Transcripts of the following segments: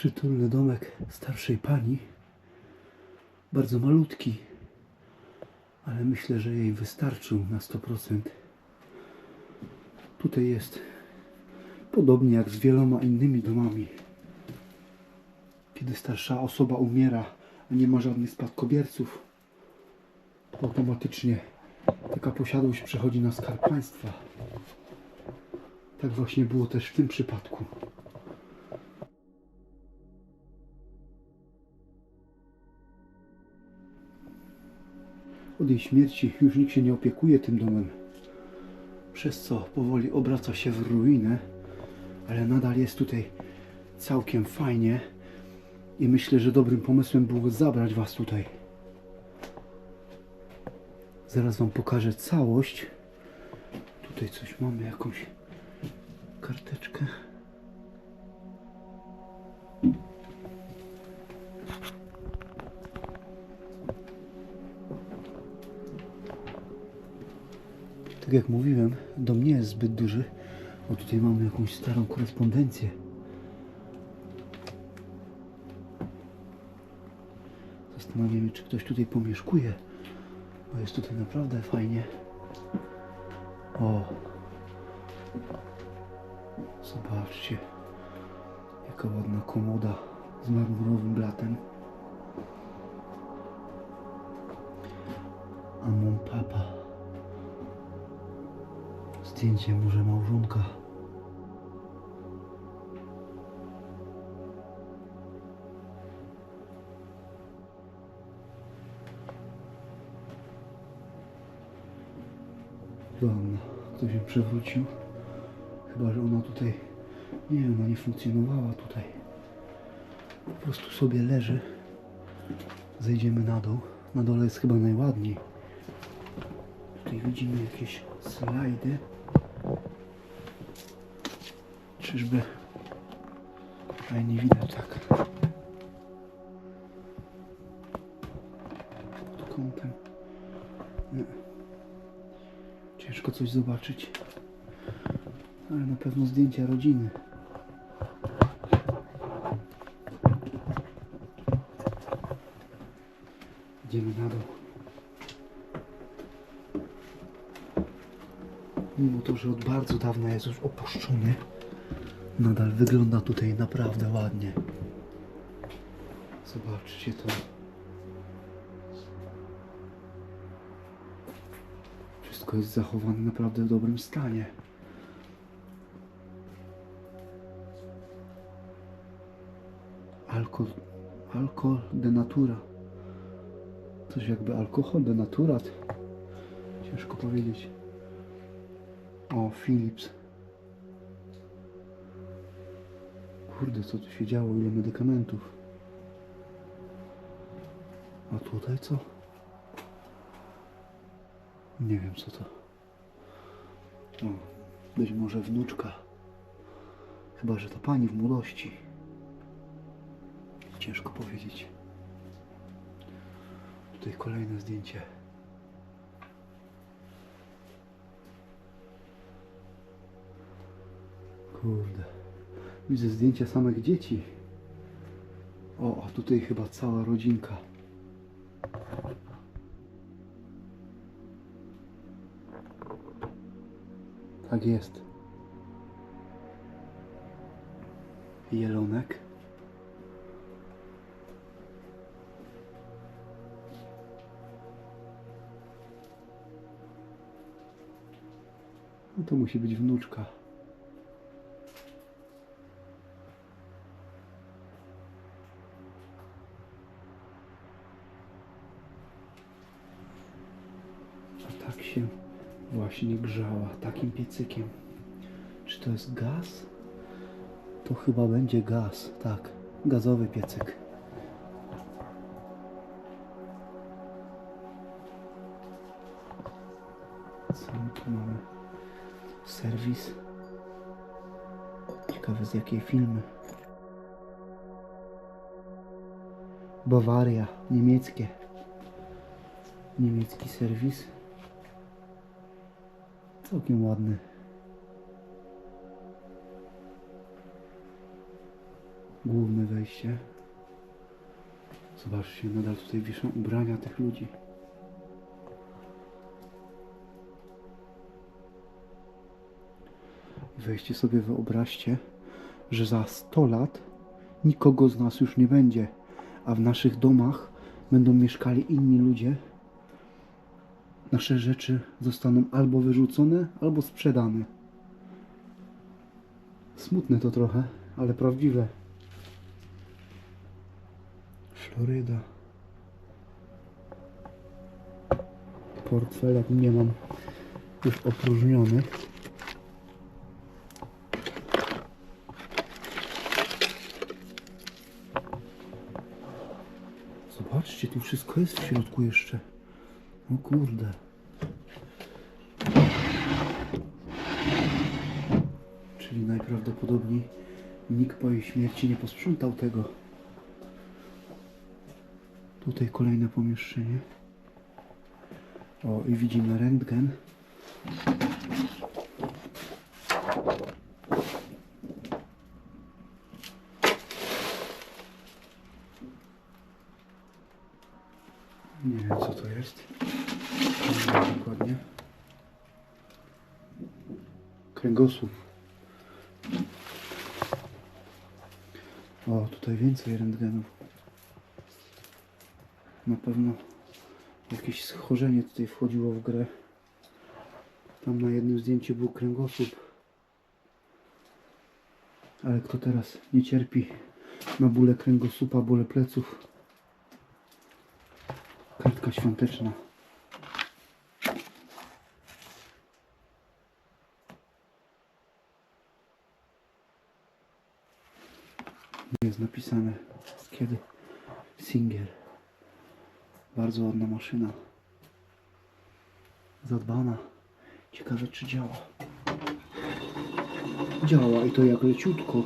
Przytulny domek starszej pani. Bardzo malutki, ale myślę, że jej wystarczył na 100%. Tutaj jest podobnie jak z wieloma innymi domami. Kiedy starsza osoba umiera, a nie ma żadnych spadkobierców, automatycznie taka posiadłość przechodzi na skarb państwa. Tak właśnie było też w tym przypadku. Od jej śmierci już nikt się nie opiekuje tym domem, przez co powoli obraca się w ruinę, ale nadal jest tutaj całkiem fajnie i myślę, że dobrym pomysłem było zabrać Was tutaj. Zaraz Wam pokażę całość. Tutaj coś mamy, jakąś karteczkę. Tak jak mówiłem, dom nie jest zbyt duży. O tutaj mamy jakąś starą korespondencję. Zastanawiam się, czy ktoś tutaj pomieszkuje, bo jest tutaj naprawdę fajnie. O! Zobaczcie, jaka ładna komoda z marmurowym blatem. A mon papa. Zdjęcie może małżonka. Joanna, ktoś się przewrócił. Chyba, że ona tutaj, nie ona nie funkcjonowała tutaj. Po prostu sobie leży. Zejdziemy na dół. Na dole jest chyba najładniej. Tutaj widzimy jakieś slajdy. Czyżby fajnie widać tak. Pod kątem. Nie. Ciężko coś zobaczyć. Ale na pewno zdjęcia rodziny. Idziemy na dół. Mimo to, że od bardzo dawna jest już opuszczony, nadal wygląda tutaj naprawdę ładnie. Zobaczcie to. Wszystko jest zachowane naprawdę w dobrym stanie. Alko, alkohol de natura. Coś jakby alkohol de naturat. Ciężko powiedzieć. O, Philips. Kurde, co tu się działo? Ile medykamentów. A tutaj co? Nie wiem co to. O, być może wnuczka. Chyba, że to pani w młodości. Ciężko powiedzieć. Tutaj kolejne zdjęcie. Kurde. Widzę zdjęcia samych dzieci. O, a tutaj chyba cała rodzinka. Tak jest. Jelonek. No to musi być wnuczka. Się właśnie grzała takim piecykiem. Czy to jest gaz? To chyba będzie gaz, tak. Gazowy piecyk. Co my tu mamy? Serwis. Ciekawe z jakiej filmy. Bawaria, niemieckie. Niemiecki serwis. Całkiem ładny. Główne wejście. Zobaczcie, nadal tutaj wiszą ubrania tych ludzi. Weźcie sobie wyobraźcie, że za 100 lat nikogo z nas już nie będzie, a w naszych domach będą mieszkali inni ludzie. Nasze rzeczy zostaną albo wyrzucone, albo sprzedane. Smutne to trochę, ale prawdziwe. Floryda. Portfel, jak nie mam już opróżniony. Zobaczcie, tu wszystko jest w środku jeszcze. O kurde. Czyli najprawdopodobniej nikt po jej śmierci nie posprzątał tego. Tutaj kolejne pomieszczenie. O, i widzimy rentgen. Nie wiem co to jest. Nie wiem dokładnie. Kręgosłup. O, tutaj więcej rentgenów. Na pewno jakieś schorzenie tutaj wchodziło w grę. Tam na jednym zdjęciu był kręgosłup. Ale kto teraz nie cierpi na bóle kręgosłupa, bóle pleców? Kartka świąteczna. Jest napisane z kiedy. Singer. Bardzo ładna maszyna. Zadbana. Ciekawe czy działa. Działa i to jak leciutko.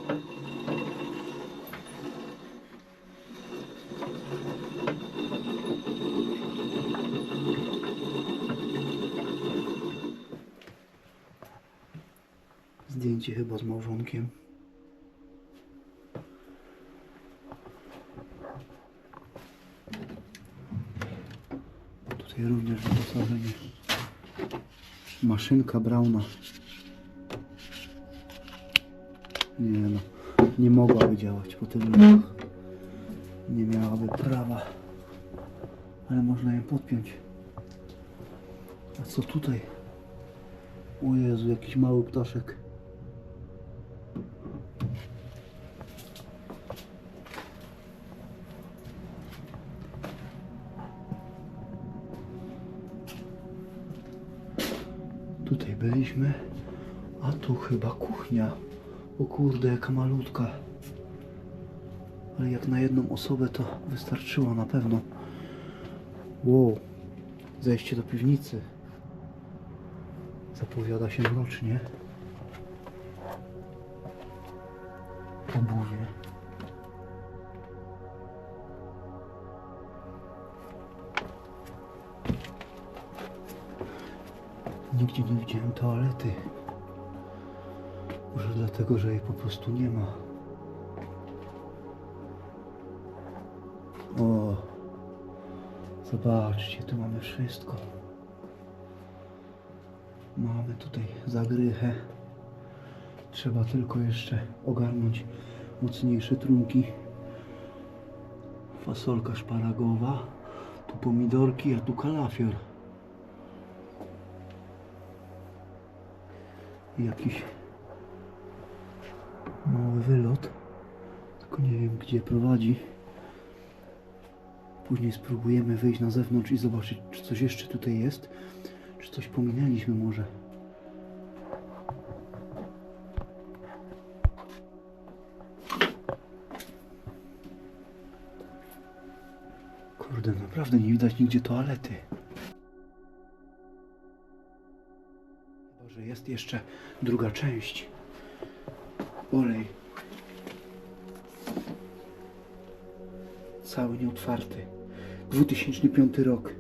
Zdjęcie chyba z małżonkiem. Tutaj również wyposażenie. Maszynka Brauna. Nie no, nie mogłaby działać po tylu latach. Nie miałaby prawa. Ale można ją podpiąć. A co tutaj? O Jezu, jakiś mały ptaszek. Byliśmy, a tu chyba kuchnia. O kurde, jaka malutka. Ale jak na jedną osobę to wystarczyło na pewno. Wow, zejście do piwnicy. Zapowiada się mrocznie. Obuwie. Nigdzie nie widziałem toalety. Może dlatego, że jej po prostu nie ma. O, zobaczcie, tu mamy wszystko. Mamy tutaj zagrychę. Trzeba tylko jeszcze ogarnąć mocniejsze trunki. Fasolka szparagowa. Tu pomidorki, a tu kalafior. Jakiś mały wylot. Tylko nie wiem gdzie prowadzi. Później spróbujemy wyjść na zewnątrz i zobaczyć, czy coś jeszcze tutaj jest. Czy coś pominęliśmy może. Kurde, naprawdę nie widać nigdzie toalety. Chyba, że jest jeszcze druga część. Olej. Cały nieotwarty. 2005 rok.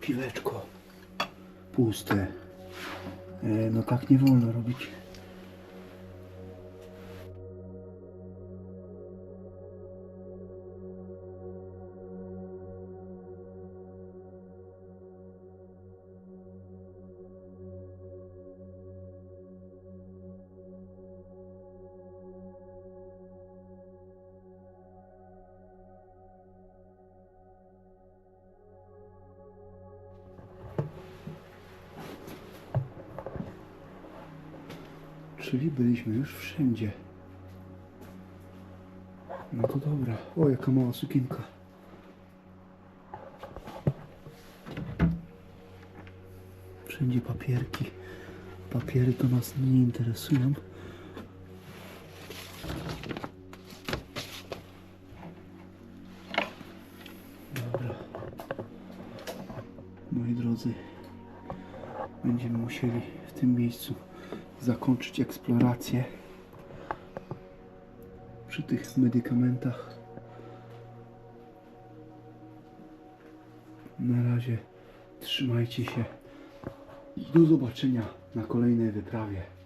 piweczko. Puste. E, no tak nie wolno robić. Czyli byliśmy już wszędzie. No to dobra. O, jaka mała sukienka. Wszędzie papierki. Papiery to nas nie interesują. Dobra. Moi drodzy, będziemy musieli w tym miejscu zakończyć eksplorację przy tych medykamentach. Na razie trzymajcie się i do zobaczenia na kolejnej wyprawie.